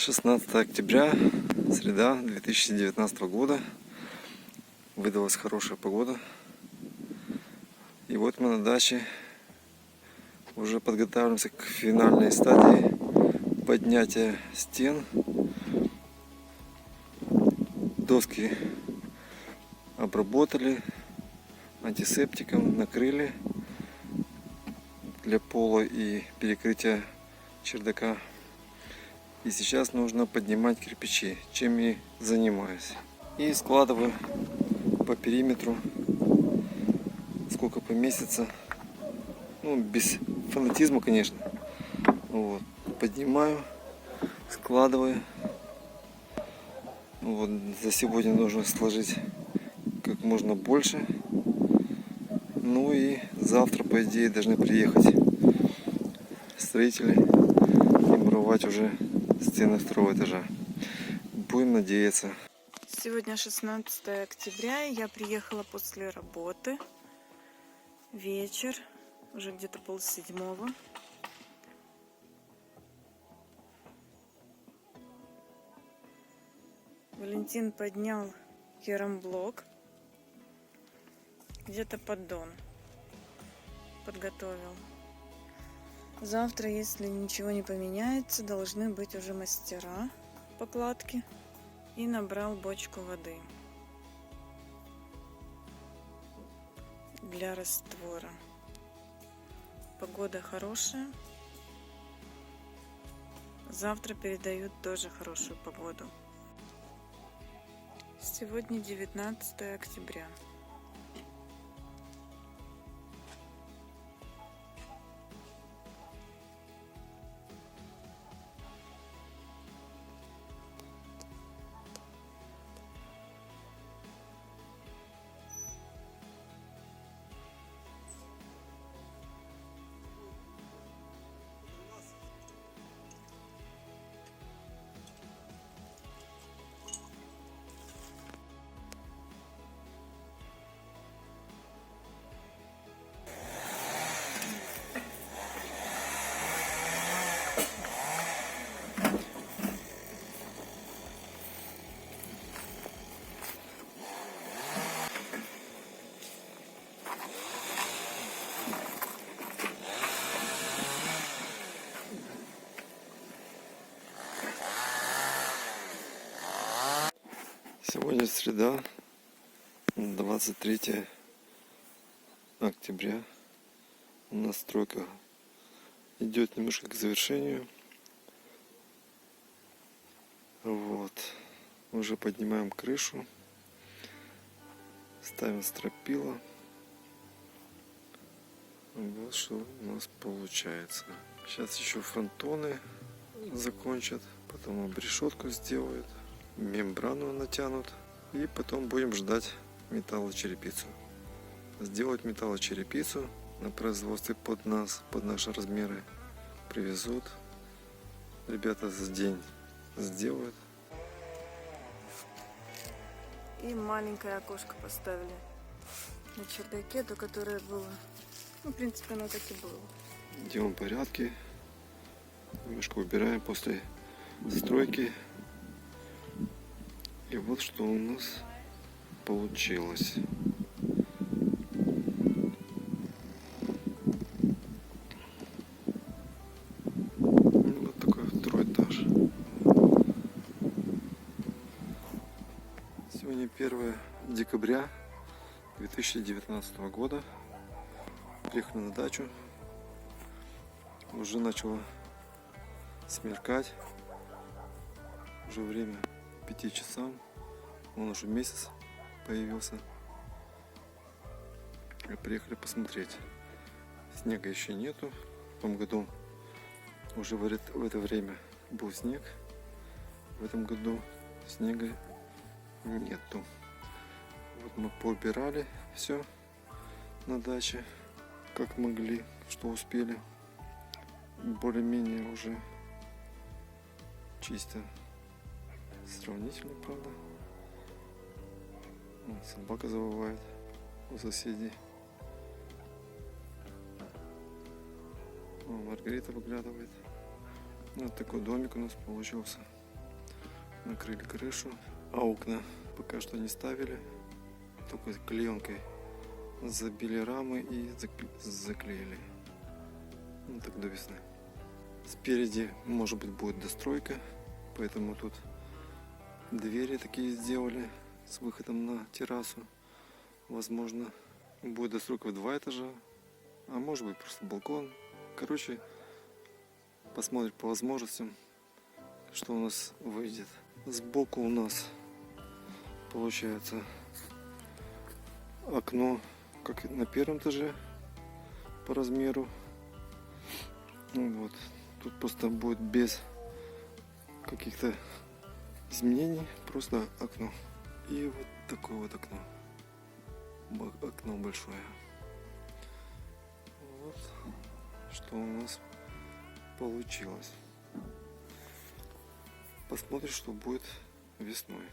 16 октября, среда 2019 года. Выдалась хорошая погода. И вот мы на даче уже подготавливаемся к финальной стадии поднятия стен. Доски обработали антисептиком, накрыли для пола и перекрытия чердака. И сейчас нужно поднимать кирпичи, чем и занимаюсь. И складываю по периметру, сколько поместится. Ну, без фанатизма, конечно. Вот. Поднимаю, складываю. Вот. За сегодня нужно сложить как можно больше. Ну и завтра, по идее, должны приехать строители и муровать уже стены второго этажа. Будем надеяться. Сегодня 16 октября, я приехала после работы. Вечер, уже где-то полседьмого. Валентин поднял керамблок. Где-то поддон подготовил. Завтра, если ничего не поменяется, должны быть уже мастера покладки. И набрал бочку воды для раствора. Погода хорошая. Завтра передают тоже хорошую погоду. Сегодня 19 октября. Сегодня среда, 23 октября. Настройка идет немножко к завершению. Вот. Уже поднимаем крышу. Ставим стропила. Вот что у нас получается. Сейчас еще фронтоны закончат. Потом обрешетку сделают мембрану натянут и потом будем ждать металлочерепицу. Сделать металлочерепицу на производстве под нас, под наши размеры привезут. Ребята за день сделают. И маленькое окошко поставили на чердаке, то которое было. Ну, в принципе, оно так и было. Делаем порядки. Немножко убираем после стройки. И вот что у нас получилось. Вот такой второй этаж. Сегодня 1 декабря 2019 года. Приехали на дачу. Уже начало смеркать. Уже время 5 часам. Он уже месяц появился. И приехали посмотреть. Снега еще нету. В том году уже в это, время был снег. В этом году снега нету. Вот мы поубирали все на даче, как могли, что успели. Более-менее уже чисто Сравнительно, правда. Вон, собака завывает у соседей. О, Маргарита выглядывает. Вот такой домик у нас получился. накрыли крышу, а окна пока что не ставили, только клеенкой забили рамы и зак- заклеили. Ну так до весны. Спереди, может быть, будет достройка, поэтому тут двери такие сделали с выходом на террасу. Возможно, будет достройка в два этажа, а может быть просто балкон. Короче, посмотрим по возможностям, что у нас выйдет. Сбоку у нас получается окно, как на первом этаже по размеру. Ну Вот. Тут просто будет без каких-то изменений, просто окно. И вот такое вот окно. Окно большое. Вот что у нас получилось. Посмотрим, что будет весной.